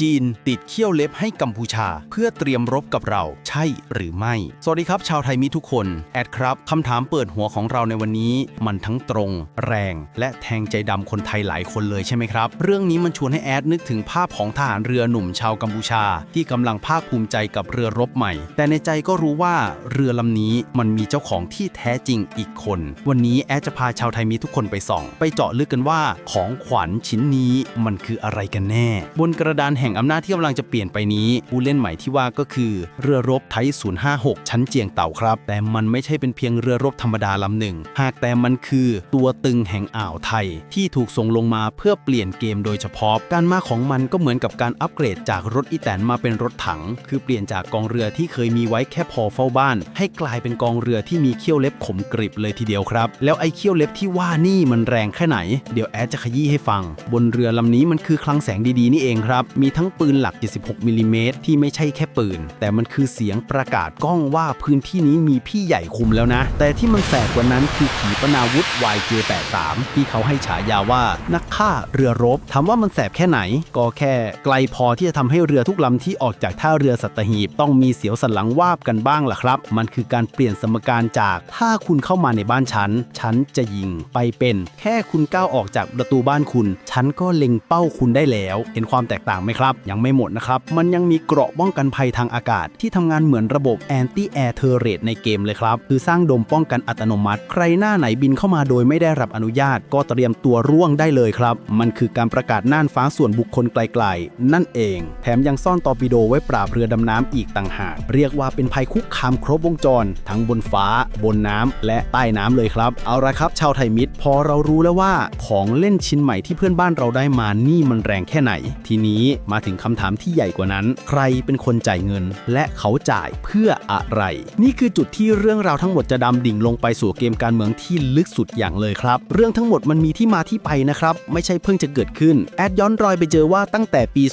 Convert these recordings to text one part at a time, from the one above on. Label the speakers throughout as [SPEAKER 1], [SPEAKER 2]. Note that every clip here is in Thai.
[SPEAKER 1] จีนติดเขี้ยวเล็บให้กัมพูชา เพื่อเตรียมรบกับเราใช่หรือไม่ สวัสดีครับ ชาวไทยมิทุกคน แอดครับคำถามเปิดหัวของเราในวันนี้ มันทั้งตรง แรง และแทงใจดำคนไทยหลายคนเลยใช่ไหมครับ เรื่องนี้มันชวนให้แอดนึกถึงภาพของทหารเรือหนุ่มชาวกัมพูชา ที่กำลังภาคภูมิใจกับเรือรบใหม่ แต่ในใจก็รู้ว่าเรือลำนี้มันมีเจ้าของที่แท้จริงอีกคน วันนี้แอดจะพาชาวไทยมิตรทุกคนไปส่อง ไปเจาะลึกกันว่าของขวัญชิ้นนี้มันคืออะไรกันแน่ บนกระดานแห่งอำนาจที่กำลังจะเปลี่ยนไปนี้ ผู้เล่นใหม่ที่ว่าก็คือ เรือรบไทย056 ชั้นเจียงเต่าครับ แต่มันไม่ใช่เป็นเพียงเรือรบธรรมดาลำหนึ่ง หากแต่มันคือตัวตึงแห่งอ่าวไทย ที่ถูกส่งลงมาเพื่อเปลี่ยนเกมโดยเฉพาะ การมาของมันก็เหมือนกับการอัปเกรดจากรถอีแตนมาเป็นรถถัง คือเปลี่ยนจากกองเรือที่เคยมีไว้แค่พอเฝ้าบ้าน ให้กลายเป็นกองเรือที่มีเขี้ยวเล็บขมกริบเลยทีเดียวครับ แล้วไอ้เขี้ยวเล็บที่ว่านี่มันแรงแค่ไหน เดี๋ยวแอดจะขยี้ให้ฟัง บนเรือลำนี้มันคือคลังแสงดีๆนี่เองครับ มีทั้งปืนหลัก 76มิลลิเมตรที่ไม่ใช่แค่ปืน แต่มันคือเสียงประกาศก้องว่าพื้นที่นี้มีพี่ใหญ่คุมแล้วนะ แต่ที่มันแสบกว่านั้นคือขีปนาวุธ YJ83 ที่เขาให้ฉายาว่านักฆ่าเรือรบถามว่ามันแสบแค่ไหน ก็แค่ไกลพอที่จะทำให้เรือทุกลำที่ออกจากท่าเรือสัตหีบต้องมีเสียวสันหลังวาบกันบ้างล่ะครับ มันคือการเปลี่ยนสมการจากถ้าคุณเข้ามาในบ้านฉัน ฉันจะยิงไปเป็น แค่คุณก้าวออกจากประตูบ้านคุณ ฉันก็เล็งเป้าคุณได้แล้ว เห็นความแตกต่างไหมครับยังไม่หมดนะครับ มันยังมีเกราะป้องกันภัยทางอากาศ ที่ทำงานเหมือนระบบ anti air turret ในเกมเลยครับ คือสร้างโดมป้องกันอัตโนมัติ ใครหน้าไหนบินเข้ามาโดยไม่ได้รับอนุญาต ก็เตรียมตัวร่วงได้เลยครับ มันคือการประกาศน่านฟ้าส่วนบุคคลไกลๆ นั่นเอง แถมยังซ่อนตอร์ปิโดไว้ปราบเรือดำน้ำอีกต่างหาก เรียกว่าเป็นภัยคุกคามครบวงจร ทั้งบนฟ้า บนน้ำและใต้น้ำเลยครับ เอาละครับ ชาวไทยมิตร พอเรารู้แล้วว่าของเล่นชิ้นใหม่ที่เพื่อนบ้านเราได้มานี่มันแรงแค่ไหน ทีนี้มามาถึงคำถามที่ใหญ่กว่านั้น ใครเป็นคนจ่ายเงิน และเขาจ่ายเพื่ออะไร นี่คือจุดที่เรื่องราวทั้งหมดจะดำดิ่งลงไปสู่เกมการเมืองที่ลึกสุดอย่างเลยครับ เรื่องทั้งหมดมันมีที่มาที่ไปนะครับ ไม่ใช่เพิ่งจะเกิดขึ้น แอดย้อนรอยไปเจอว่าตั้งแต่ปี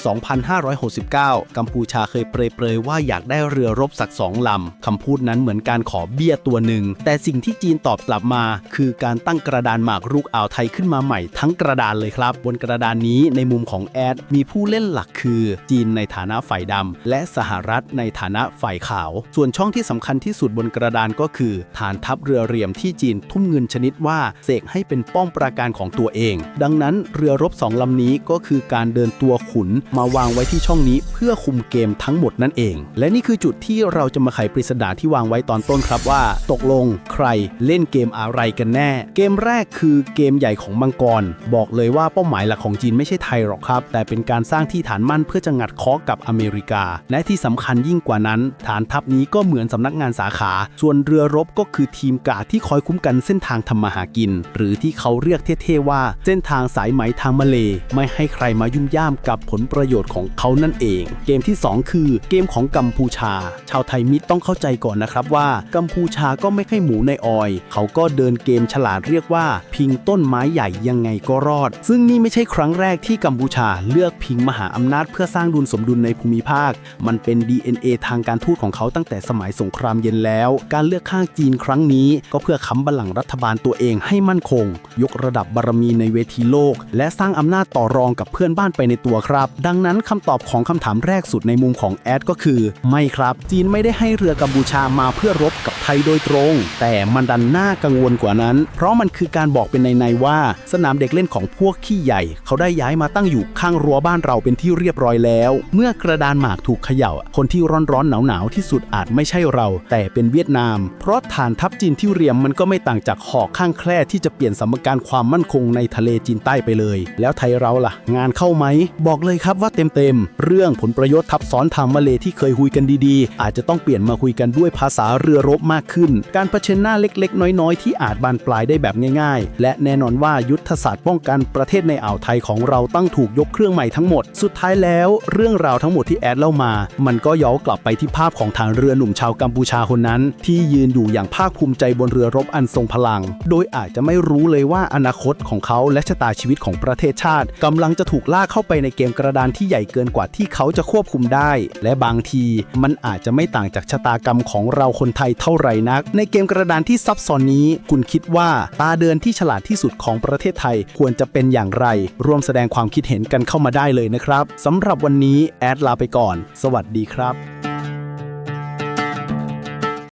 [SPEAKER 1] 2569 กัมพูชาเคยเปรยๆว่าอยากได้เรือรบสักสองลำคำพูดนั้นเหมือนการขอเบี้ยตัวหนึ่ง แต่สิ่งที่จีนตอบกลับมา คือการตั้งกระดานหมากรุกอ่าวไทยขึ้นมาใหม่ทั้งกระดานเลยครับ บนกระดานนี้ในมุมของแอดมีผู้เล่นหลักคือจีนในฐานะฝ่ายดำ และสหรัฐในฐานะฝ่ายขาว ส่วนช่องที่สำคัญที่สุดบนกระดานก็คือ ฐานทัพเรือเรียมที่จีนทุ่มเงินชนิดว่าเสกให้เป็นป้อมปราการของตัวเอง ดังนั้นเรือรบสองลำนี้ก็คือการเดินตัวขุนมาวางไว้ที่ช่องนี้เพื่อคุมเกมทั้งหมดนั่นเอง และนี่คือจุดที่เราจะมาไขปริศนาที่วางไว้ตอนต้นครับว่า ตกลงใครเล่นเกมอะไรกันแน่ เกมแรกคือเกมใหญ่ของมังกร บอกเลยว่าเป้าหมายหลักของจีนไม่ใช่ไทยหรอกครับ แต่เป็นการสร้างที่ฐานมั่นเพื่อจะงัดคาะกับอเมริกา และที่สำคัญยิ่งกว่านั้น ฐานทัพนี้ก็เหมือนสำนักงานสาขา ส่วนเรือรบก็คือทีมกาดที่คอยคุ้มกันเส้นทางทำมาหากิน หรือที่เขาเรียกเท่ๆว่า เส้นทางสายไหมทางมาเลไม่ให้ใครมายุ่มย่ามกับผลประโยชน์ของเขานั่นเอง เกมที่ 2 คือเกมของกัมพูชา ชาวไทยมิตรต้องเข้าใจก่อนนะครับว่า กัมพูชาก็ไม่ใช่หมูในออย เขาก็เดินเกมฉลาดเรียกว่า พิงต้นไม้ใหญ่ยังไงก็รอด ซึ่งนี่ไม่ใช่ครั้งแรกที่กัมพูชาเลือกพิงมหาอำำนาจเพื่อสร้างดุลสมดุลในภูมิภาค มันเป็น DNA ทางการทูตของเขาตั้งแต่สมัยสงครามเย็นแล้ว การเลือกข้างจีนครั้งนี้ ก็เพื่อค้ำบัลลังก์รัฐบาลตัวเองให้มั่นคง ยกระดับบารมีในเวทีโลก และสร้างอำนาจต่อรองกับเพื่อนบ้านไปในตัวครับ ดังนั้นคำตอบของคำถามแรกสุดในมุมของแอดก็คือ ไม่ครับ จีนไม่ได้ให้เรือกัมพูชามาเพื่อรบกับไทยโดยตรง แต่มันดันน่ากังวลกว่านั้น เพราะมันคือการบอกเป็นในๆว่า สนามเด็กเล่นของพวกขี้ใหญ่ เขาได้ย้ายมาตั้งอยู่ข้างรั้วบ้านเราเป็นที่เรียบร้อยแล้ว เมื่อกระดานหมากถูกเขย่า คนที่ร้อนร้อนหนาวหนาวๆที่สุดอาจไม่ใช่เรา แต่เป็นเวียดนาม เพราะฐานทัพจีนที่เรียมมันก็ไม่ต่างจากหอกข้างแคร่ที่จะเปลี่ยนสมการความมั่นคงในทะเลจีนใต้ไปเลย แล้วไทยเราล่ะ งานเข้าไหม บอกเลยครับว่าเต็มๆ เรื่องผลประโยชน์ทับซ้อนทางมาเลที่เคยคุยกันดีๆ อาจจะต้องเปลี่ยนมาคุยกันด้วยภาษาเรือรบมากขึ้น การเผชิญหน้าเล็กๆ น้อยๆ ที่อาจบานปลายได้แบบง่ายๆ และแน่นอนว่ายุทธศาสตร์ป้องกันประเทศในอ่าวไทยของเราตั้งถูกยกเครื่องใหม่ทั้งหมดสุดท้ายายแล้วเรื่องราวทั้งหมดที่แอดเล่ามา มันก็ย้อนกลับไปที่ภาพของทางเรือหนุ่มชาวกัมพูชาคนนั้น ที่ยืนอยู่อย่างภาคภูมิใจบนเรือรบอันทรงพลัง โดยอาจจะไม่รู้เลยว่าอนาคตของเขาและชะตาชีวิตของประเทศชาติกำลังจะถูกลากเข้าไปในเกมกระดานที่ใหญ่เกินกว่าที่เขาจะควบคุมได้ และบางทีมันอาจจะไม่ต่างจากชะตากรรมของเราคนไทยเท่าไหร่นัก ในเกมกระดานที่ซับซ้อนนี้ คุณคิดว่าตาเดินที่ฉลาดที่สุดของประเทศไทยควรจะเป็นอย่างไร ร่วมแสดงความคิดเห็นกันเข้ามาได้เลยนะครับสำหรับวันนี้แอดลาไปก่อน สวัสดีครับ